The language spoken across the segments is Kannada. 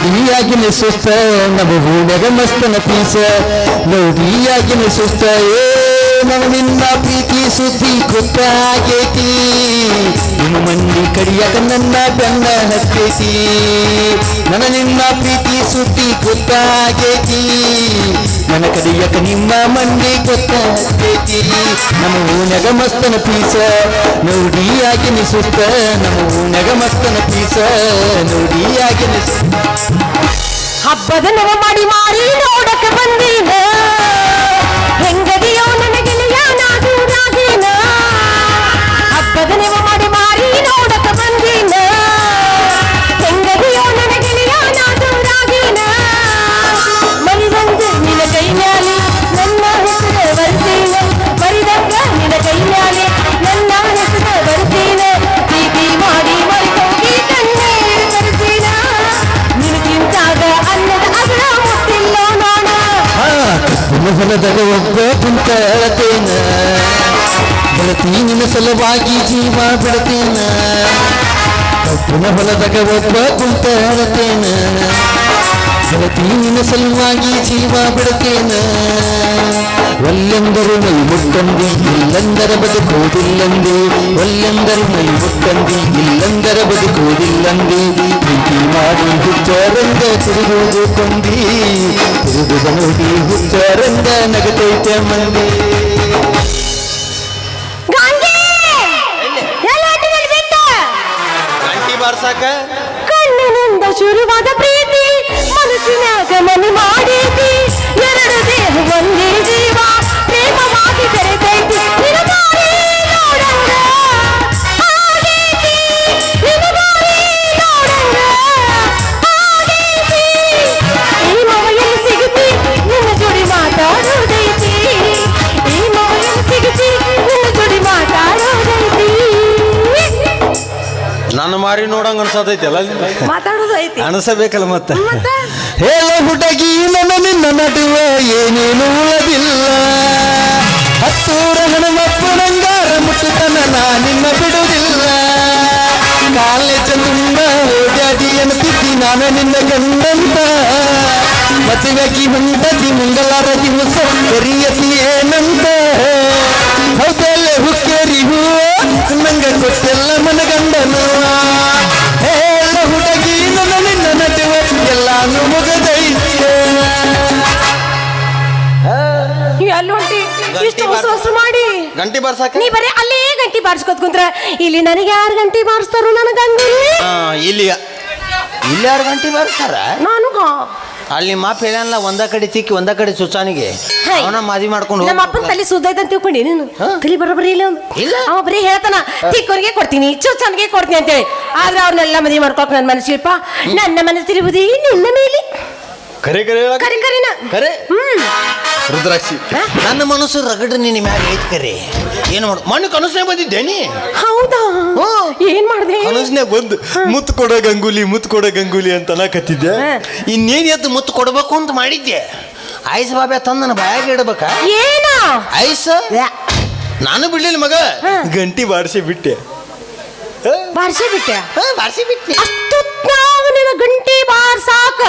ನೋಡಿಯಾಗಿನ ಸುಸ್ತ ನಮ್ಮ ಹೂನ್ಯಾಗ ಮಸ್ತನ ಪೀಸ. ನೋಡಿಯಾಗಿನ ಸುಸ್ತ ಏ ನಮ್ಮ ನಿನ್ನ ಪ್ರೀತಿ ಸುದ್ದಿ ಗೊತ್ತಾಗೈತಿ ನಿಮ್ಮ ಮಂದಿ ಕಡಿಯಾಕ ನನ್ನ ಬೆನ್ನ ಹತ್ತೈತಿ ನನ್ನ ನಿನ್ನ ಪ್ರೀತಿ ಸುದ್ದಿ ಗೊತ್ತಾಗೈತಿ ನನ್ನ ಕಡಿಯಾಕ ನಿಮ್ಮ ಮಂದಿ ಗೊತ್ತಾಗೈತಿ ನಮ್ಮ ಹೂನ್ಯಾಗ ಮಸ್ತನ ಪೀಸ ನೋಡಿಯಾಗಿ ಸುಸ್ತ ನಮ್ಮ ಹೂನ್ಯಾಗ ಮಸ್ತನ ಪೀಸ ನೋಡಿಯಾಗಿ ಸುಸ್ತ ಹಬ್ಬದ ನೆವ ಮಾಡಿ ಮಾರಿ ನೋಡಕ ಬಂದೀನ ಹೆಂಗದಿಯೋ ನನಗೆಲೆಯ ನಾದೂರಾಗೇನ ಹಬ್ಬದ ನೆವ ಕಬ್ಬಿನ ಒಬ್ಬಂತ ಹೇಳತೇನ ಗೆಳತಿ ನಿನ್ನ ಸಲುವಾಗಿ ಜೀವ ಬಿಡತೇನ. ಕಬ್ಬಿನ ಹೊಲದಾಗ ಕುಂತ ಅಳತೇನ ಗೆಳತಿ ನಿನ್ನ ಸಲುವಾಗಿ ಜೀವ ಬಿಡತೇನ. ಒಲ್ಲೆಂದರು ಮೈ ಇಲ್ಲಂದರ ಬದುಕುವುದಿಲ್ಲಂದಿ ಒಲ್ಲೆಂದರು ಮೈ ಮುಟ್ಟಂದಿ ಇಲ್ಲಂದರ ಬದುಕುವುದಿಲ್ಲಂದಿ ಪ್ರೀತಿ ಮಾಡಿ ಹುಚ್ಚರಂಗ ತಿರುಗುವುದು ಕೊಂದಿ ತಿರುಗುದ ನೋಡಿ ಹುಚ್ಚರಂಗ ನಗತೈತೆ ಮಂದಿ. ಬಾರ್ಸಾಕ? ಕಣ್ಣಿನಿಂದ ಶುರುವಾದ ಪ್ರೀತಿ ಮನಸ್ಸಿನಾಗ ಮನೆ ಮಾಡೈತಿ ಎರಡು ದೇಹ ಒಂದೇ ಮಾರಿ ನೋಡಂಗ ಅನ್ಸತೈತಲ್ಲ ಮಾತಾಡೋದೈತಿ. ಅನ್ಸಬೇಕಲ್ಲ ಮತ್ತೆ? ಹೇಳ ಹುಡುಗಿ ನನ್ನ ನಿನ್ನ ನಡುವ ಏನೇನು ಉಳದಿಲ್ಲ. ಹತ್ತೂರ ಹಣಮಪ್ಪನಂಗಾರ ಮುಟ್ಟುತನ ನಾ ನಿನ್ನ ಬಿಡುವುದಿಲ್ಲ. ಕಾಲೇಜ ತುಂಬ ಓಡಾಡಿ ಅನ್ಸಿದ್ದಿ ನಾನು ನಿನ್ನ ಗಂಡಂತ ಮದುವೆಗೆ ಹೊಂದದಿ ಮುಂಗಲಾರ ದಿವಸ ಕರಿಯತಿ ಏನಂತ. ಹೌದಲ್ಲ ಹುಕ್ಕೇರಿ ಹೂವ? ನಂಗ ಕೊಟ್ಟೆಲ್ಲ ಹೊಸ ಹೊಸ ಮಾಡಿ. ಗಂಟಿ ಬಾರ್ಸಾಕ? ನೀ ಬರೀ ಅಲ್ಲೇ ಗಂಟಿ ಬಾರಿಸ್ಕೊತ್ ಕುಂತ್ರ. ಇಲ್ಲಿ ನನಗೆ ಯಾರು ಗಂಟಿ ಬಾರಿಸ್ತಾರೋ ನನಗೆ ಹಂಗಿಲ್ಲ ಆ, ಇಲ್ಲಿ ಇಲ್ಲಿ ಯಾರು ಗಂಟಿ ಬರ್ತಾರ ನಾನು ಅಲ್ಲಿ ನಿಮ್ಮ ಅಪ್ಪ ಹೇಳ್ಯಾನಲ್ಲ ಒಂದ ಕಡೆ ತಿಕ್ಕಿ ಒಂದ ಕಡೆ ಸುಚಾನಿಗೆ ಹೈ. ಅವನ ಮಾದಿ ಮಾಡ್ಕೊಂಡು ನಮ್ಮ ಅಪ್ಪನ ತಲೆ ಸುದ್ದೈತೆ ಅಂತ ತಿಳ್ಕೊಂಡಿ ನೀನು. ತಲೆ ಬರೋಬ್ಬರಿ ಇಲ್ಲ ಅವ್ನು. ಇಲ್ಲ. ಅವ ಬರೀ ಹೇಳ್ತಾನ ತಿಕ್ಕೋರಿಗೆ ಕೊಡ್ತೀನಿ ಚುಚ್ಚನಿಗೆ ಕೊಡ್ತೀನಿ ಅಂತೇಳಿ. ಆದ್ರೆ ಅವ್ರನ್ನೆಲ್ಲ ಮದಿ ಮಾಡ್ಕೊಕ್ ನನ್ನ ಮನಸ್ಸಿಲ್ಪ. ನನ್ನ ಮನಸ್ಸಿರುವುದೇ ನಿನ್ನ ಮೇಲೆ. ಕರೆ ಕರೆ ಹೇಳಕ್ಕ? ಕರಿ ಕರಿನ. ಕರೆ. ಹ್ಮ್. ರುದ್ರಾಕ್ಷಿ? ನನ್ನ ಮನಸ್ಸು ರಗಡ ನಿನ್ನ ಮ್ಯಾಗ ಐತ್ ಕರೆ ಏನು ಮಾಡು ಮಣ್ಣು ಕನಸನೇ ಬಂದಿದ್ದೆ ನೀ? ಹೌದಾ? ಏನ್ ಮಾಡ್ದೆ? ಕನಸನೇ ಬಂದು ಮುತ್ತು ಕೊಡೋ ಗಂಗೂಲಿ ಮುತ್ತು ಕೊಡೋ ಗಂಗೂಲಿ ಅಂತ ಅನ್ನಕತ್ತಿದ್ದೆ. ಕತ್ತಿದ್ದೆ ಇನ್ನೇನ್ ಎದ್ದು ಮುತ್ತು ಕೊಡ್ಬೇಕು ಅಂತ ಮಾಡಿದ್ದೆ. ಐಸ್ ಬಾಬೆ ತಂದು ನನ್ನ ಬಾಯಾಗ ಇಡಬೇಕಾ? ಏನ? ಐಸ್? ನಾನು ಬಿಡ್ಲಿಲ್ಲ ಮಗ. ಗಂಟಿ ಬಾರಿಸಿ ಬಿಟ್ಟೆ. ಬಾರಿಸಿ ಬಿಟ್ಟೆ? ಬಾರಿಸಿ ಬಿಟ್ಟೆ. ಅಷ್ಟು ಗಂಟಿ ಬಾರ್ಸಾಕ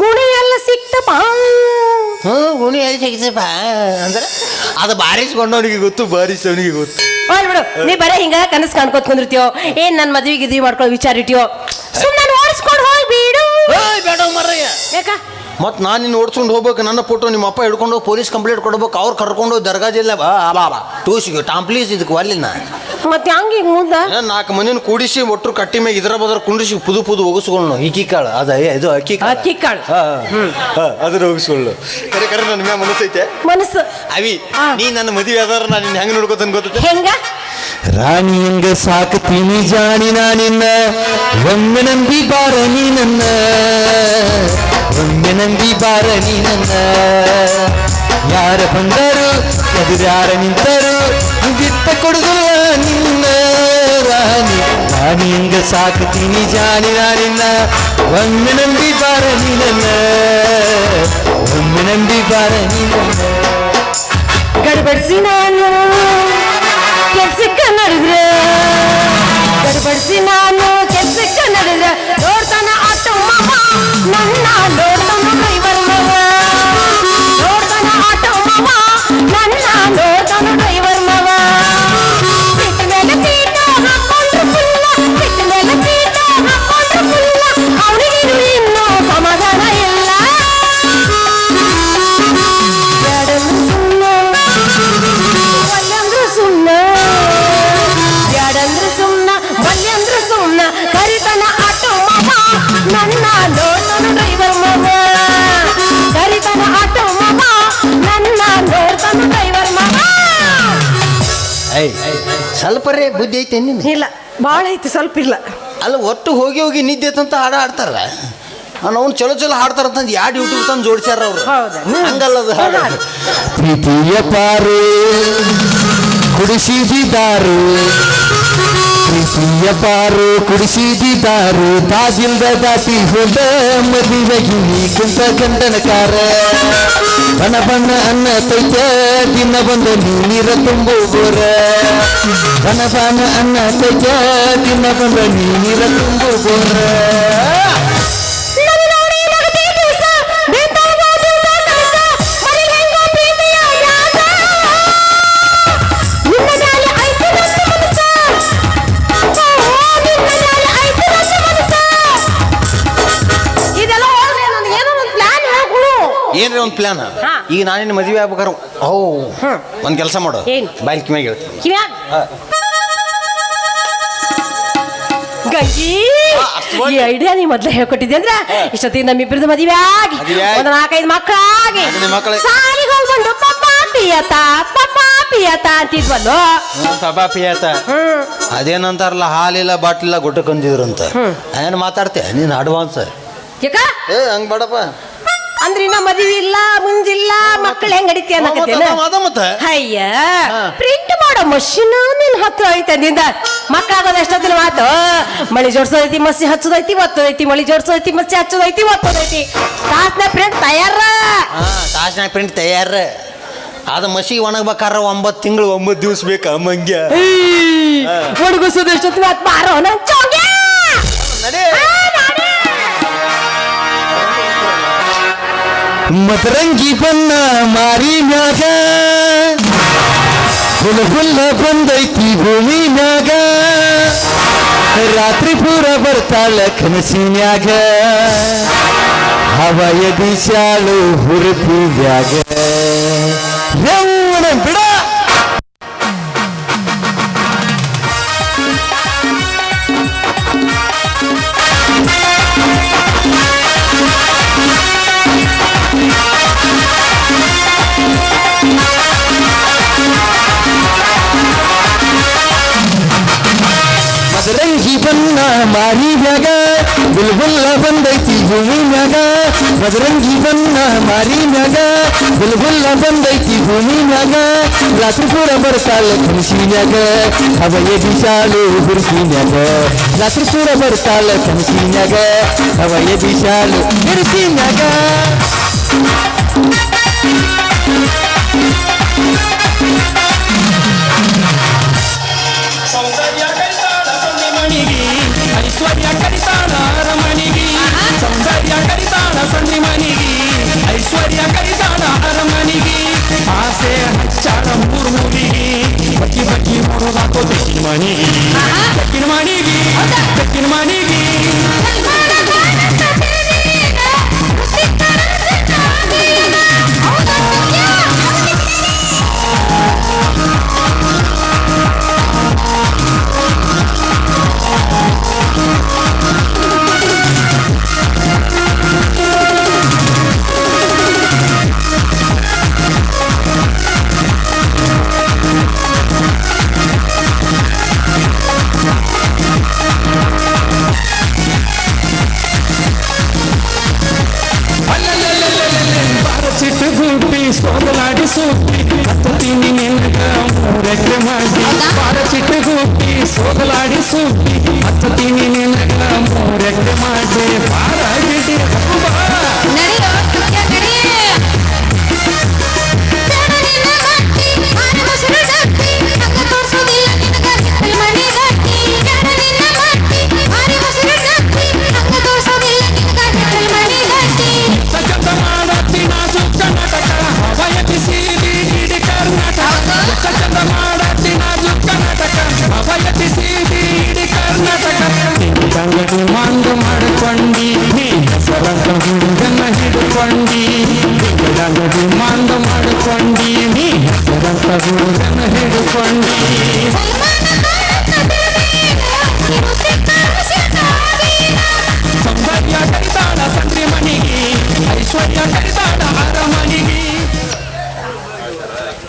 ಗುಣಿ ಎಲ್ಲ ಸಿಕ್ತಪ್ಪ. ಹ್ಞೂ ಉಣಿ ಎಲ್ಲಿ ಅಂದ್ರೆ ಅದು ಬಾರಿಸ್ಕೊಂಡವನಿಗೆ ಗೊತ್ತು ಬಾರಿಸೋನಿಗೆ ಗೊತ್ತು. ಹೋಲ್ ಬಿಡು ನೀ ಬರೇ ಹಿಂಗ ಕನಸು ಕಾಣ್ಕೋತ್ ಕುಂದಿರ್ತೀಯೋ? ಏನ್ ನನ್ನ ಮದ್ವಿ ಗಿದ್ವಿ ಮಾಡ್ಕೊಳ್ಳೋ ವಿಚಾರ ಇಟ್ಟಿಯೋ ಸುಮ್ಮನೆ ಓಡಿಸ್ಕೊಂಡು ಹೋಗಿ ಬಿಡು. ಏಯ್ ಬೇಡ ಮರಯ್ಯ ಯಾಕ? ಮತ್ತು ನಾನು ನಿನ್ನ ಓಡಿಸ್ಕೊಂಡು ಹೋಗ್ಬೇಕು ನನ್ನ ಫೋಟೋ ನಿಮ್ಮ ಅಪ್ಪ ಹಿಡ್ಕೊಂಡು ಹೋಗಿ ಪೊಲೀಸ್ ಕಂಪ್ಲೇಂಟ್ ಕೊಡ್ಬೇಕು ಅವ್ರು ಕರ್ಕೊಂಡು ಹೋಗಿ ದರ್ಗಾ ಜಿಲ್ಲೆ ಬಾ ಬಾ ಟೂಸಿಗೆ ಟಾಂಪ್ಲೀಸ್ ಇದಕ್ಕೆ ಬರ್ಲಿಲ್ಲ ಮತ್ತೆ ಹಂಗ ಈಗ ಮುಂದ? ಏನ್ ನಾಲ್ಕು ಮಂದಿನ ಕೂಡಿಸಿ ಒಟ್ಟರು ಕಟ್ಟಿ ಮ್ಯಾಗ ಇದ್ರ ಬದ್ರ ಕುಂಡಿಸಿ ಪುದು ಪುದು ಒಗಸ್ಕೊಂಡು ಹಿಕ್ಕಿ ಕಾಳು ಅದ ಇದು ಅಕ್ಕಿ ಕಾಳು. ಅಕ್ಕಿ ಕಾಳು. ಅದ್ರ ಹಾ, ಅದನ್ನ ಒಗಸ್ಕೊಳ್ಳು ಕರೆ ಕರೆ ನನ್ನ ಮ್ಯಾಗ ಮನಸ್ಸೈತೆ ಮನಸ್ಸು. ಅವಿ ನೀ ನನ್ನ ಮದುವೆ ಆದಾರ ನಾನು ನಿನ್ನ ಹೆಂಗೆ ನೋಡ್ಕೋತಾನೆ ಗೊತ್ತ ಹೆಂಗ? ರಾಣಿ ಹೆಂಗ ಸಾಕ್ತೀನಿ ಜಾಣಿ ನಾನಿನ್ನ ಒಮ್ಮೆ ನಂಬಿ ಬಾರ ನೀ ನನ್ನ. ಒಮ್ಮೆ ನಂಬಿ ಬಾರ ನೀ ನನ್ನ. ಯಾರ ಬಂದರು ಎದುರ್ಯಾರ ನಿಂತರು ರಾಣಿ ಹಂಗ ಸಾಕತೀನಿ ಜಾಣಿ ನಾನಿನ್ನ ಒಮ್ಮೆ ನಂಬಿ ಬಾರ ನೀ ನನ್ನ ಒಮ್ಮೆ ನಂಬಿ ಬಾರ ನೀ ನನ್ನ ಗಡ್ಬಡಿಸಿ ನಾನು ಕೆಲ್ಸಕ್ಕೆ ನಡೆದ್ರೆ ಗಡ್ಬಡಿಸಿ ನಾನು ಐ ಸ್ವಲ್ಪ ರೇ ಬುದ್ಧಿ ಐತೆ ನಿನ್ನ ಇಲ್ಲ ಭಾಳ ಐತಿ ಸ್ವಲ್ಪ ಇಲ್ಲ. ಅಲ್ಲ ಒಟ್ಟು ಹೋಗಿ ಹೋಗಿ ನಿದ್ದೆ ಅಂತ ಹಾಡ ಹಾಡ್ತಾರಲ್ಲ ಅವ್ನು ಚಲೋ ಚಲೋ ಹಾಡ್ತಾರಂತಂದು ಯಾಡ್ ಯೂಟ್ಯೂಬ್ ತಂದು ಜೋಡಿಸ್ಯಾರ ಅವ್ರು? ಹೌದಾ? ಹಂಗಲ್ಲ ಅದು ಹಾಡು. ಪ್ರೀತಿಯ ಪಾರು ಕುಡಿಸಿದಿದ್ದಾರು ಪ್ರೀತಿಯ ಪಾರು ಕುಡಿಸಿದಿದ್ದಾರು ತಾಜಿಲ್ದ ದಾಟಿ ಹೋದ ಮದುವೆಗೆ ಕುಂತ ಗಂಡನ ಕಾರ ಬಣ ಬಣ್ಣ ಅನ್ನ ತೈತ, ದಿನ ಬಂದ ನೀರ ತುಂಬು ಗೋರ ಬಣ ಬಣ ಅನ್ನ ತೈತ, ದಿನ ಬಂದ ನೀರ ತುಂಬು ಒಂದು ಪ್ಲಾನ್ ಹಾ. ಈಗ ನಾನೇನು ಮದುವೆ ಆಗ್ಬೇಕಾರೆ ಹೌ ಒಂದು ಕೆಲಸ ಮಾಡು. ಏನ್? ಬಾಯ್ಲ್ ಕಿಮ್ಯಾಗ ಹೇಳ್ತೀನಿ. ಕಿವ್ಯಾಗ? ಹಾ. ಈ ಐಡಿಯಾ ನೀ ಮೊದ್ಲೇ ಹೇಳ್ಕೊಟ್ಟಿದ್ದೆ ಅಂದ್ರೆ ಇಷ್ಟೊತ್ತಿಗೆ ನಮ್ಮಿಬ್ಬರದು ಮದುವೆ ಆಗಿ ಮದುವೆ ಆಗಿ. ಒಂದು ನಾಲ್ಕೈದು ಮಕ್ಕಳಾಗಿ. ನಾಲ್ಕೈದು ಮಕ್ಕಳು. ಸಾಲಿಗೆ ಹೋಗ್ಬಂದು ಪಪ್ಪ ಪಿಯತ ಪಪ್ಪ ಪಿಯತ ಅಂತಿದ್ವಲ್ಲೋ? ಪಾಪಾ ಪಿಯಾತ ಹ್ಮ್. ಅದೇನಂತಾರಲ್ಲ ಹಾಲಿಲ್ಲ ಬಾಟ್ಲಿಲ್ಲ ಅಂತ. ಏನು ಮಾತಾಡ್ತೆ? ನೀನು ಅಡ್ವಾನ್ಸ್. ಯಾಕ? ಏ ಹಂಗೆ ಬೇಡಪ್ಪ. ಅಂದ್ರೆ ಇನ್ನ ಮದುವೆ ಇಲ್ಲ ಮುಂಜಿಲ್ಲ ಮಕ್ಕಳು ಹೆಂಗ್ ಅಡಿತಿ ಅನ್ನಕತ್ತೇನ? ಅದ ಮತ್ತೆ? ಅಯ್ಯ ಪ್ರಿಂಟ್ ಮಾಡೋ ಮಷಿನ್ ನಿನ್ ಹತ್ರ ಐತೆ ನಿಂದ ಮಕ್ಕಳಾಗೋದ ಎಷ್ಟೊತ್ತಿನ ಮಾತು? ಮಳಿ ಜೋಡ್ಸೋದೈತಿ ಮಸಿ ಹಚ್ಚೋದೈತಿ ಒತ್ತೋದೈತಿ ಮಳಿ ಜೋಡ್ಸೋದೈತಿ ಮಸಿ ಹಚ್ಚೋದೈತಿ ಒತ್ತೋದೈತಿ. ತಾಸ್ನ ಪ್ರಿಂಟ್ ತಯಾರ. ತಾಸ್ನ ಪ್ರಿಂಟ್ ತಯಾರ. ಅದ ಮಸಿ ಒಣಗ್ಬೇಕಾರ ಒಂಬತ್ತು ತಿಂಗಳು ಒಂಬತ್ತು ದಿವ್ಸ ಬೇಕಾ ಮಂಗ್ಯ ಹುಡುಗಸೋದು ಎಷ್ಟೊತ್ತಿನ ಮಾತು? ಬಾರೋ ನನ್ ಚೋಗ್ಯ ನಡಿ. ಮದರಂಗಿ ಬಣ್ಣ ಮಾರಿ ಮ್ಯಾಗ ಹುಲ ಹುಲ್ಲ ಬಂದೈತಿ ಭೂಮಿ ಮ್ಯಾಗ. ರಾತ್ರಿ ಪೂರ ಬರ್ತಾಳ ಕನಸಿನ್ಯಾಗ ಹವಾಯ ದಿಶಾಳು ಹುರುಪಿನ್ಯಾಗ ಯವ್ವನ ಬಿಡ! ಬುಲ್ಬುಲ್ಲ ಬಂದೈತಿ ಭೂಮಿ ಮ್ಯಾಗ ಮದರಂಗಿ ಬಣ್ಣ ಮಾರಿ ಮ್ಯಾಗ ಬುಲ್ಬುಲ್ಲ ಬಂದೈತಿ ಭೂಮಿ ಮ್ಯಾಗ ರಾತ್ರಿ ಪೂರ ಬರ್ತಾಳ ಕನಸಿನ್ಯಾಗ ಅವಯ ದಿಶಾಲು ಹುರುಸಿನ್ಯಾಗ ರಾತ್ರಿ ಪೂರ ಬರ್ತಾಳ ಕನಸಿನ್ಯಾಗ ಅವಯ ದಿಶಾಲು ಸೋದಲಾಡಿ ಸೂಪಿ ಹಿಡ್ಕೊಂಡಿ